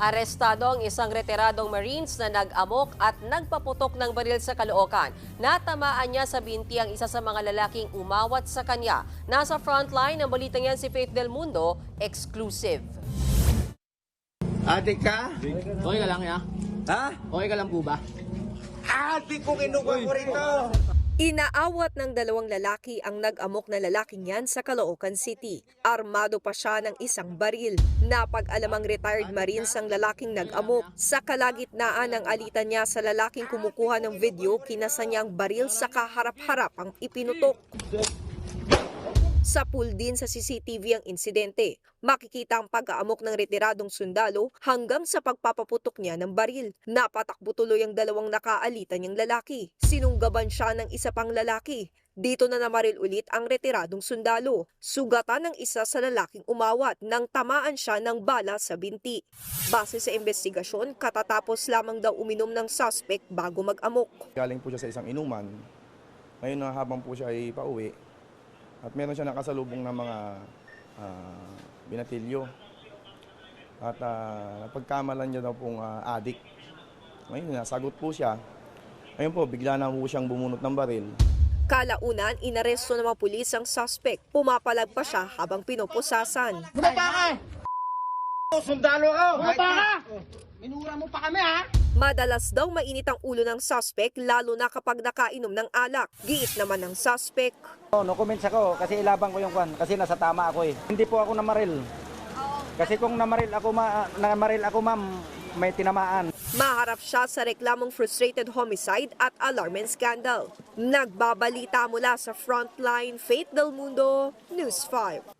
Arestado ang isang retiradong Marines na nag-amok at nagpaputok ng baril sa Caloocan. Natamaan niya sa binti ang isa sa mga lalaking umawat sa kanya. Nasa frontline ng balitang yan si Faith Del Mundo, exclusive. Adik ka? Okay ka lang, ya? Ha? Okay ka lang po ba? Adik ko kinuha ko rito. Inaawat ng dalawang lalaki ang nag-amok na lalaking yan sa Caloocan City. Armado pa siya ng isang baril. Napag-alamang retired Marines ang lalaking nag-amok. Sa kalagitnaan ng alitan niya sa lalaking kumukuha ng video, kinasa niya ang baril sa kaharap-harap ang ipinutok. Sa pool din sa CCTV ang insidente. Makikita ang pag-aamok ng retiradong sundalo hanggang sa pagpapaputok niya ng baril. Napatakbo tuloy ang dalawang nakaalitan niyang lalaki. Sinunggaban siya ng isa pang lalaki. Dito na namaril ulit ang retiradong sundalo. Sugatan ng isa sa lalaking umawat nang tamaan siya ng bala sa binti. Base sa investigasyon, katatapos lamang daw uminom ng suspect bago mag-amok. Galing po siya sa isang inuman. Ngayon na habang po siya ay pauwi, at meron siya nakasalubong ng mga ah, binatilyo. At uh, napagkamalan niya daw pong ah, adik. Ngayon, nasagot po siya. Ngayon po, bigla na po siyang bumunot ng baril. Kalaunan, inaresto ng mga pulis ang suspect. Pumapalag pa siya habang pinoposasan. Bumaba ka! Sundalo ka! Bumaba ka! Minura mo pa kami, ha? Madalas daw mainit ang ulo ng suspect lalo na kapag nakainom ng alak. Giit naman ng suspect. Oh, no comments ako kasi ilabang ko yung kwan kasi nasa tama ako eh. Hindi po ako namaril. Kasi kung namaril ako ma namaril ako ma'am, may tinamaan. Maharap siya sa reklamong frustrated homicide at alarming scandal. Nagbabalita mula sa Frontline, Faith Del Mundo, News 5.